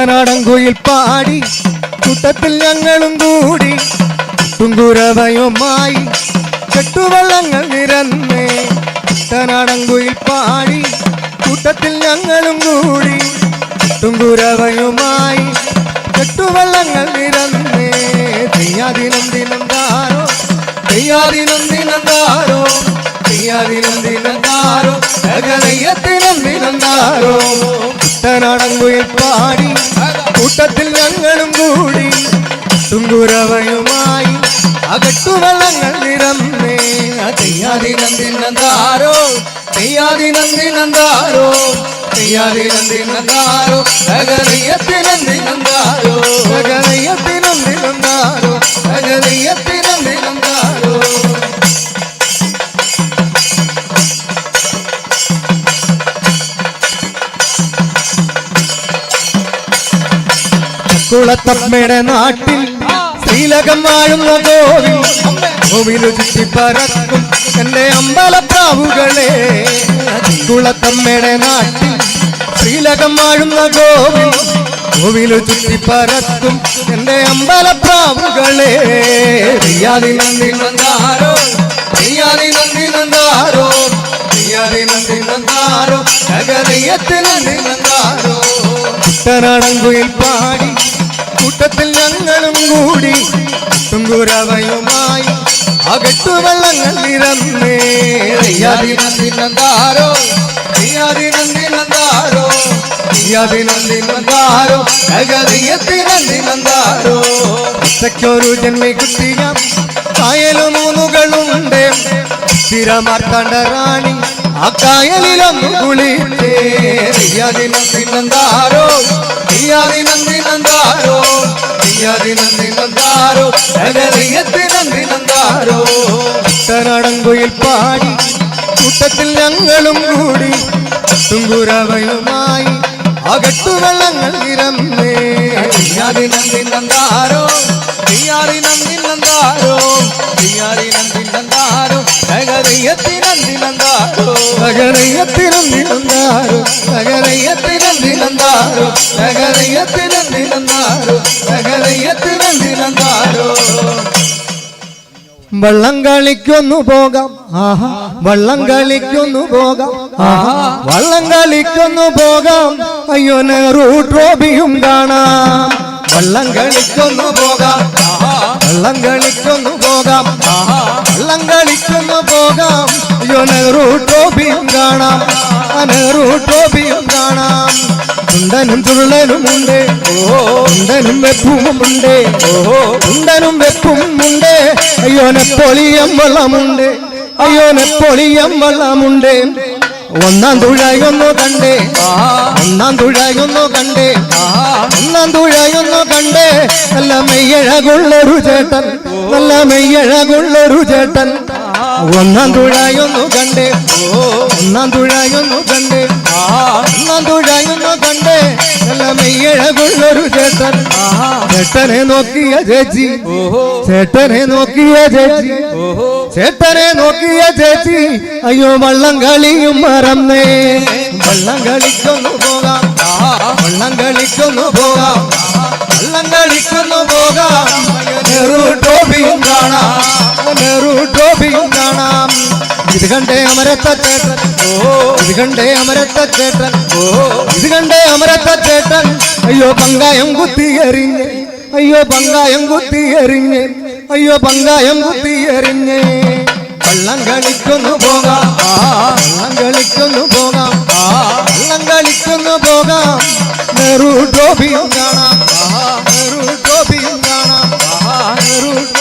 കുട്ടനാടൻകുയിൽ പാടി കൂട്ടത്തിൽ ഞങ്ങളും കൂടി തുങ്കുരവയുമായി കെട്ടുവള്ളങ്ങൾ നിരന്നേ കുട്ടനാടൻകുയിൽ പാടി കൂട്ടത്തിൽ ഞങ്ങളും കൂടി തുങ്കുരവയുമായി കെട്ടുവള്ളങ്ങൾ നിരന്നേ. തെയ്യാദിനം ദിനം താരോ തെയ്യാദിനം ദിനം താരോ തെയ്യാദിനം ദിനം താരോ സകലയ്യത്തിനം ദിനം താരോ. കുട്ടനാടൻകുയിൽ പാടി കൂട്ടത്തിൽ ഞങ്ങളും കൂടി തുങ്കുരവയുമായി അകട്ടുവള്ളങ്ങൾ നിരന്നേ തെയ്യാദിനം ദിനം താരോ തെയ്യാദിനം ദിനം താരോ തെയ്യാദിനം ദിനം താരോ സകലയ്യത്തിനം ദിനം കുളത്തമ്മയുടെ നാട്ടിൽ ശ്രീലകം വാഴുന്ന കോവിൽ കോവിലു ചുറ്റി പറക്കും എന്റെ അമ്പലപ്രാവുകളെ. കുളത്തമ്മയുടെ നാട്ടിൽ ശ്രീലകം വാഴുന്ന കോവിൽ കോവിലു ചുറ്റി പറക്കും എന്റെ അമ്പലപ്രാവുകളെ. തെയ്യാതി നന്ദി നന്ദാരോ തെയ്യാതി നന്ദി നന്ദാരോ തെയ്യാതി നന്ദി നന്ദാരോ നഗരയത്ത് നന്ദി നന്ദാരോ. കുട്ടനാടൻകുയിൽ പാടി കൂട്ടത്തിൽ ഞങ്ങളും കൂടി തുങ്കുരവയുമായി അകട്ടു വെള്ളങ്ങൾ നിരന്നേ തെയ്യാതി നന്ദി നന്ദാരോ തെയ്യാതി നന്ദി നന്ദാരോ തെയ്യാതി നന്ദി നന്ദാരോ നഗരയത്ത് നന്ദി നന്ദാരോ ഒറ്റയ്ക്കൊരു ജന്മി കുട്ടിയാം കായലു മൂന്നുകളുണ്ട് സ്ഥിരമാർത്താണ്ട റാണി ആ കായലിലൊന്നു കുളിച്ചേ. തെയ്യാതി നന്ദി നന്ദാരോ തെയ്യാതി നന്ദി നന്ദാരോ തെയ്യാതി നന്ദി നന്ദാരോ നഗരയത്ത് നന്ദി നന്ദാരോ കുട്ടനാടൻകുയിൽ പാടി കൂട്ടത്തിൽ ഞങ്ങളും കൂടി തുങ്കുരവയുമായി അകട്ടു വെള്ളങ്ങൾ നിരന്നേ. തെയ്യാതി തെയ്യാതി നന്ദി നന്ദാരോ തെയ്യാതി നന്ദി നന്ദാരോ നഗരയത്തി നന്ദി നന്ദാരോ നഗരയത്തി നന്ദി നന്ദാരോ നഗരയത്തി നന്ദി നന്ദാരോ നഗരയത്തി നന്ദി നന്ദാരോ നഗരയത്തി നന്ദി നന്ദാരോ വള്ളം കളിക്കൊന്നു പോകാം. ആഹാ വള്ളം കളിക്കൊന്നു പോകാം. ആഹാ വള്ളം കളിക്കൊന്നു പോകാം. അയ്യോ നെഹ്റു ട്രോഫിയും കാണാം. വള്ളം കളിക്കൊന്നു പോകാം. വള്ളം കളിക്കൊന്നു പോകാം. വള്ളം കളിക്കൊന്നു പോകാം. അയ്യോ നെഹ്റു ട്രോഫിയും കാണാം. നെഹ്റു ട്രോഫിയും കാണാം. ഉണ്ടനും തുള്ളനുമുണ്ട് ഓ ഉണ്ടനും വെപ്പുമുണ്ട് ഓ ഉണ്ടനും വെപ്പുമുണ്ട് അയ്യോ നെപ്പൊളിയം വെള്ളമുണ്ട് അയ്യോ നെപ്പൊളിയം വെള്ളമുണ്ട് ഒന്നാം തുഴയൊന്നു കണ്ടേ. ഒന്നാം തുഴയൊന്നു കണ്ടേ. ഒന്നാം തുഴയൊന്നു കണ്ടേ. നല്ല മെയ്യഴകുള്ളൊരു ചേട്ടൻ. നല്ല മെയ്യഴകുള്ളൊരു ചേട്ടൻ. ഒന്നാം തുഴയൊന്നു കണ്ടേ. ഒന്നാം തുഴയൊന്നു കണ്ടേ. ഒന്നാം തുഴയൊന്നു കണ്ടേ. നല്ല മെയ്യഴകുള്ളൊരു ചേട്ടൻ. ചേട്ടനെ നോക്കിയ ചേച്ചി. ചേട്ടനെ നോക്കിയ ചേച്ചി. ചേട്ടനെ നോക്കിയ ചേച്ചി അയ്യോ വള്ളം കളിയും മറന്നേ. വള്ളം കളിക്കൊന്നു പോകാം. വള്ളം കളിക്കൊന്നു പോകാം. വള്ളം കളിക്കൊന്നു പോകാം. നെഹ്റു ട്രോഫിയും കാണാം. നെഹ്റു ട്രോഫിയും കാണാം. ഇത് കണ്ടേ അമരത്ത ചേട്ടൻ. ഓ ഇത് കണ്ടേ അമരത്ത ചേട്ടൻ. ഓ ഇത് കണ്ടേ അമരത്ത ചേട്ടൻ. അയ്യോ പങ്കായം കുത്തി എറിഞ്ഞ്. അയ്യോ പങ്കായം കുത്തി എറിഞ്ഞ്. അയ്യോ പങ്കായം കുത്തിയെറിഞ്ഞ്. വള്ളം കളിക്കൊന്നു പോകാം. ആ വള്ളം കളിക്കൊന്നു പോകാം. ആ വള്ളം കളിക്കൊന്നു പോകാം. നെഹ്റു ട്രോഫിയും കാണാം. ആ നെഹ്റു ട്രോഫിയും കാണാം. ആ നെഹ്റു